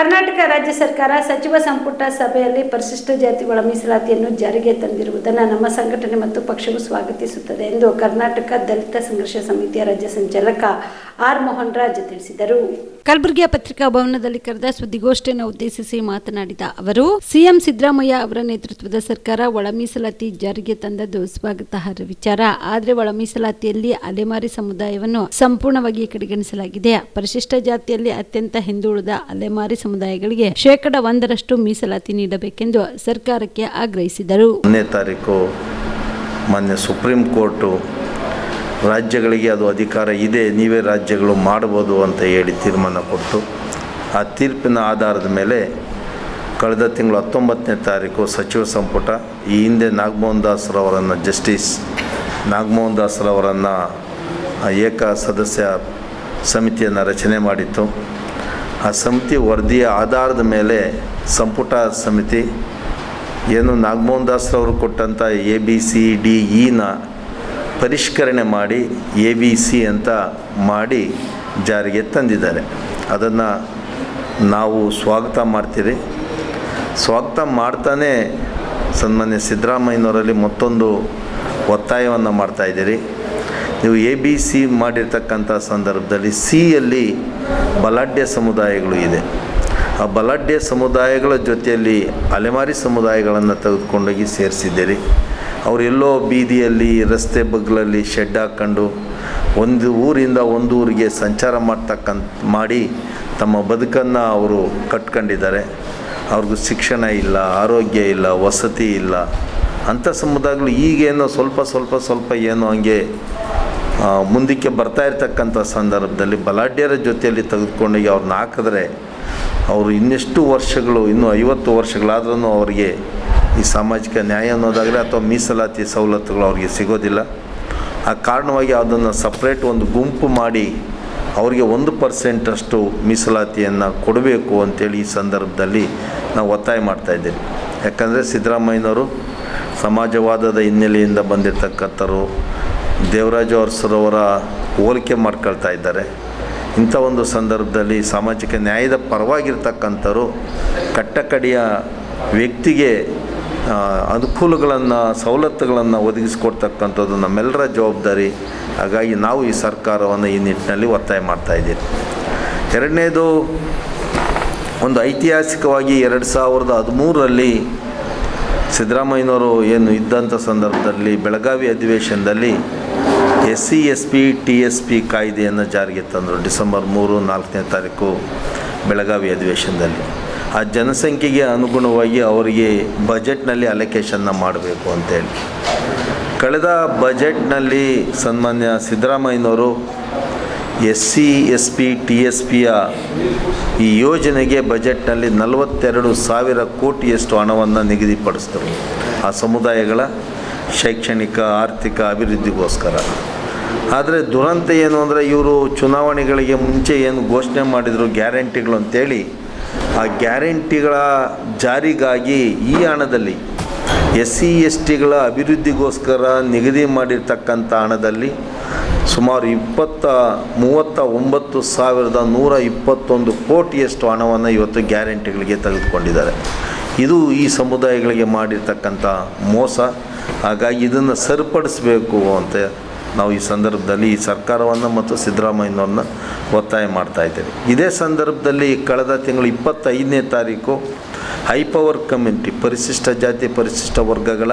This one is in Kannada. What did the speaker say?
ಕರ್ನಾಟಕ ರಾಜ್ಯ ಸರ್ಕಾರ ಸಚಿವ ಸಂಪುಟ ಸಭೆಯಲ್ಲಿ ಪರಿಶಿಷ್ಟ ಜಾತಿಗಳ ಮೀಸಲಾತಿಯನ್ನು ಜಾರಿಗೆ ತಂದಿರುವುದನ್ನು ನಮ್ಮ ಸಂಘಟನೆ ಮತ್ತು ಪಕ್ಷವು ಸ್ವಾಗತಿಸುತ್ತದೆ ಎಂದು ಕರ್ನಾಟಕ ದಲಿತ ಸಂಘರ್ಷ ಸಮಿತಿಯ ರಾಜ್ಯ ಸಂಚಾಲಕ ಆರ್ ಮೋಹನ್ ರಾಜ್ ತಿಳಿಸಿದರು. ಕಲಬುರಗಿಯ ಪತ್ರಿಕಾ ಭವನದಲ್ಲಿ ಕರೆದ ಸುದ್ದಿಗೋಷ್ಠಿಯನ್ನು ಉದ್ದೇಶಿಸಿ ಮಾತನಾಡಿದ ಅವರು, ಸಿಎಂ ಸಿದ್ದರಾಮಯ್ಯ ಅವರ ನೇತೃತ್ವದ ಸರ್ಕಾರ ಒಳ ಮೀಸಲಾತಿ ಜಾರಿಗೆ ತಂದದ್ದು ಸ್ವಾಗತಾರ್ಹ ವಿಚಾರ. ಆದರೆ ಒಳ ಮೀಸಲಾತಿಯಲ್ಲಿ ಅಲೆಮಾರಿ ಸಮುದಾಯವನ್ನು ಸಂಪೂರ್ಣವಾಗಿ ಕಡೆಗಣಿಸಲಾಗಿದೆ. ಪರಿಶಿಷ್ಟ ಜಾತಿಯಲ್ಲಿ ಅತ್ಯಂತ ಹಿಂದುಳಿದ ಅಲೆಮಾರಿ ಸಮುದಾಯಗಳಿಗೆ ಶೇಕಡ ಒಂದರಷ್ಟು ಮೀಸಲಾತಿ ನೀಡಬೇಕೆಂದು ಸರ್ಕಾರಕ್ಕೆ ಆಗ್ರಹಿಸಿದರು. ಒಂದನೇ ತಾರೀಕು ಮೊನ್ನೆ ಸುಪ್ರೀಂ ಕೋರ್ಟು ರಾಜ್ಯಗಳಿಗೆ ಅದು ಅಧಿಕಾರ ಇದೆ, ನೀವೇ ರಾಜ್ಯಗಳು ಮಾಡ್ಬೋದು ಅಂತ ಹೇಳಿ ತೀರ್ಮಾನ ಕೊಟ್ಟು, ಆ ತೀರ್ಪಿನ ಆಧಾರದ ಮೇಲೆ ಕಳೆದ ತಿಂಗಳು ಹತ್ತೊಂಬತ್ತನೇ ತಾರೀಕು ಸಚಿವ ಸಂಪುಟ, ಈ ಹಿಂದೆ ನಾಗಮೋಹನ್ ದಾಸ್ರವರನ್ನು ಜಸ್ಟಿಸ್, ನಾಗಮೋಹನ್ ದಾಸ್ರವರನ್ನು ಏಕ ಸದಸ್ಯ ಸಮಿತಿಯನ್ನು ರಚನೆ ಮಾಡಿತ್ತು. ಆ ಸಮಿತಿ ವರದಿಯ ಆಧಾರದ ಮೇಲೆ ಸಂಪುಟ ಸಮಿತಿ, ಏನು ನಾಗಮೋಹನ್ ದಾಸ್ರವರು ಕೊಟ್ಟಂಥ ಎ, ಬಿ, ಸಿ, ಡಿ ಇನ ಪರಿಷ್ಕರಣೆ ಮಾಡಿ, ಎ, ಬಿ, ಸಿ ಅಂತ ಮಾಡಿ ಜಾರಿಗೆ ತಂದಿದ್ದಾರೆ. ಅದನ್ನು ನಾವು ಸ್ವಾಗತ ಮಾಡ್ತೀರಿ. ಸ್ವಾಗತ ಮಾಡ್ತಾನೆ ಸನ್ಮಾನ್ಯ ಸಿದ್ದರಾಮಯ್ಯನವರಲ್ಲಿ ಮತ್ತೊಂದು ಒತ್ತಾಯವನ್ನು ಮಾಡ್ತಾಯಿದ್ದೀರಿ ನೀವು ಎ, ಬಿ, ಸಿ ಮಾಡಿರ್ತಕ್ಕಂಥ ಸಂದರ್ಭದಲ್ಲಿ ಸಿಯಲ್ಲಿ ಬಲಾಢ್ಯ ಸಮುದಾಯಗಳು ಇದೆ. ಆ ಬಲಾಢ್ಯ ಸಮುದಾಯಗಳ ಜೊತೆಯಲ್ಲಿ ಅಲೆಮಾರಿ ಸಮುದಾಯಗಳನ್ನು ತೆಗೆದುಕೊಂಡೋಗಿ ಸೇರಿಸಿದ್ದೀರಿ. ಅವರೆಲ್ಲೋ ಬೀದಿಯಲ್ಲಿ, ರಸ್ತೆ ಬಗ್ಲಲ್ಲಿ ಶೆಡ್ ಹಾಕ್ಕೊಂಡು ಒಂದು ಊರಿಂದ ಒಂದು ಊರಿಗೆ ಸಂಚಾರ ಮಾಡ್ತಕ್ಕಂಥ, ಮಾಡಿ ತಮ್ಮ ಬದುಕನ್ನು ಅವರು ಕಟ್ಕೊಂಡಿದ್ದಾರೆ. ಅವ್ರಿಗೂ ಶಿಕ್ಷಣ ಇಲ್ಲ, ಆರೋಗ್ಯ ಇಲ್ಲ, ವಸತಿ ಇಲ್ಲ. ಅಂಥ ಸಮುದಾಯಗಳು ಈಗೇನೋ ಸ್ವಲ್ಪ ಸ್ವಲ್ಪ ಸ್ವಲ್ಪ ಏನೋ ಹಂಗೆ ಮುಂದಕ್ಕೆ ಬರ್ತಾ ಇರ್ತಕ್ಕಂಥ ಸಂದರ್ಭದಲ್ಲಿ ಬಲಾಢ್ಯರ ಜೊತೆಯಲ್ಲಿ ತೆಗೆದುಕೊಂಡೋಗಿ ಅವ್ರನ್ನ ಹಾಕಿದ್ರೆ ಅವರು ಇನ್ನೆಷ್ಟು ವರ್ಷಗಳು, ಇನ್ನೂ ಐವತ್ತು ವರ್ಷಗಳಾದ್ರೂ ಅವರಿಗೆ ಈ ಸಾಮಾಜಿಕ ನ್ಯಾಯ ಅನ್ನೋದಾಗಲಿ ಅಥವಾ ಮೀಸಲಾತಿ ಸವಲತ್ತುಗಳು ಅವ್ರಿಗೆ ಸಿಗೋದಿಲ್ಲ. ಆ ಕಾರಣವಾಗಿ ಅದನ್ನು ಸಪ್ರೇಟ್ ಒಂದು ಗುಂಪು ಮಾಡಿ ಅವರಿಗೆ ಒಂದು ಪರ್ಸೆಂಟಷ್ಟು ಮೀಸಲಾತಿಯನ್ನು ಕೊಡಬೇಕು ಅಂತೇಳಿ ಈ ಸಂದರ್ಭದಲ್ಲಿ ನಾವು ಒತ್ತಾಯ ಮಾಡ್ತಾಯಿದ್ದೀವಿ ಯಾಕಂದರೆ ಸಿದ್ದರಾಮಯ್ಯನವರು ಸಮಾಜವಾದದ ಹಿನ್ನೆಲೆಯಿಂದ ಬಂದಿರತಕ್ಕಂಥವ್ರು ದೇವರಾಜ ಅರಸರವರ ಹೋಲಿಕೆ ಮಾಡ್ಕೊಳ್ತಾ ಇದ್ದಾರೆ. ಇಂಥ ಒಂದು ಸಂದರ್ಭದಲ್ಲಿ ಸಾಮಾಜಿಕ ನ್ಯಾಯದ ಪರವಾಗಿರ್ತಕ್ಕಂಥವ್ರು ಕಟ್ಟಕಡೆಯ ವ್ಯಕ್ತಿಗೆ ಅನುಕೂಲಗಳನ್ನು, ಸವಲತ್ತುಗಳನ್ನು ಒದಗಿಸಿಕೊಡ್ತಕ್ಕಂಥದ್ದು ನಮ್ಮೆಲ್ಲರ ಜವಾಬ್ದಾರಿ. ಹಾಗಾಗಿ ನಾವು ಈ ಸರ್ಕಾರವನ್ನು ಈ ನಿಟ್ಟಿನಲ್ಲಿ ಒತ್ತಾಯ ಮಾಡ್ತಾಯಿದ್ದೀವಿ ಎರಡನೇದು, ಒಂದು ಐತಿಹಾಸಿಕವಾಗಿ ಎರಡು ಸಾವಿರದ ಹದಿಮೂರರಲ್ಲಿ ಸಿದ್ದರಾಮಯ್ಯನವರು ಏನು ಇದ್ದಂಥ ಸಂದರ್ಭದಲ್ಲಿ, ಬೆಳಗಾವಿ ಅಧಿವೇಶನದಲ್ಲಿ S C S P T S P ಕಾಯ್ದೆಯನ್ನು ಜಾರಿಗೆ ತಂದರು ಡಿಸೆಂಬರ್ ಮೂರು, ನಾಲ್ಕನೇ ತಾರೀಕು ಬೆಳಗಾವಿ ಅಧಿವೇಶನದಲ್ಲಿ. ಆ ಜನಸಂಖ್ಯೆಗೆ ಅನುಗುಣವಾಗಿ ಅವರಿಗೆ ಬಜೆಟ್ನಲ್ಲಿ ಅಲೋಕೇಶನ್ನ ಮಾಡಬೇಕು ಅಂತೇಳಿ. ಕಳೆದ ಬಜೆಟ್ನಲ್ಲಿ ಸನ್ಮಾನ್ಯ ಸಿದ್ದರಾಮಯ್ಯನವರು S C S P T S ಪಿಯ ಈ ಯೋಜನೆಗೆ ಬಜೆಟ್ನಲ್ಲಿ ನಲವತ್ತೆರಡು ಸಾವಿರ ಕೋಟಿಯಷ್ಟು ಹಣವನ್ನು ನಿಗದಿಪಡಿಸಿದರು. ಆ ಸಮುದಾಯಗಳ ಶೈಕ್ಷಣಿಕ, ಆರ್ಥಿಕ ಅಭಿವೃದ್ಧಿಗೋಸ್ಕರ. ಆದರೆ ದುರಂತ ಏನು ಅಂದರೆ ಇವರು ಚುನಾವಣೆಗಳಿಗೆ ಮುಂಚೆ ಏನು ಘೋಷಣೆ ಮಾಡಿದರು ಗ್ಯಾರಂಟಿಗಳು ಅಂತೇಳಿ, ಆ ಗ್ಯಾರಂಟಿಗಳ ಜಾರಿಗಾಗಿ ಈ ಹಣದಲ್ಲಿ ಎಸ್ ಸಿ ಎಸ್ ಟಿಗಳ ಅಭಿವೃದ್ಧಿಗೋಸ್ಕರ ನಿಗದಿ ಮಾಡಿರ್ತಕ್ಕಂಥ ಹಣದಲ್ಲಿ ಸುಮಾರು ಇಪ್ಪತ್ತ, ಮೂವತ್ತ ಒಂಬತ್ತು ಸಾವಿರದ ನೂರ ಇಪ್ಪತ್ತೊಂದು ಕೋಟಿಯಷ್ಟು ಹಣವನ್ನು ಇವತ್ತು ಗ್ಯಾರಂಟಿಗಳಿಗೆ ತೆಗೆದುಕೊಂಡಿದ್ದಾರೆ. ಇದು ಈ ಸಮುದಾಯಗಳಿಗೆ ಮಾಡಿರ್ತಕ್ಕಂಥ ಮೋಸ. ಹಾಗಾಗಿ ಇದನ್ನು ಸರಿಪಡಿಸಬೇಕು ಅಂತ ನಾವು ಈ ಸಂದರ್ಭದಲ್ಲಿ ಈ ಸರ್ಕಾರವನ್ನು ಮತ್ತು ಸಿದ್ದರಾಮಯ್ಯನವ್ರನ್ನ ಒತ್ತಾಯ ಮಾಡ್ತಾ ಇದ್ದೇವೆ. ಇದೇ ಸಂದರ್ಭದಲ್ಲಿ ಕಳೆದ ತಿಂಗಳು ಇಪ್ಪತ್ತೈದನೇ ತಾರೀಕು ಹೈ ಪವರ್ ಕಮ್ಯುನಿಟಿ, ಪರಿಶಿಷ್ಟ ಜಾತಿ, ಪರಿಶಿಷ್ಟ ವರ್ಗಗಳ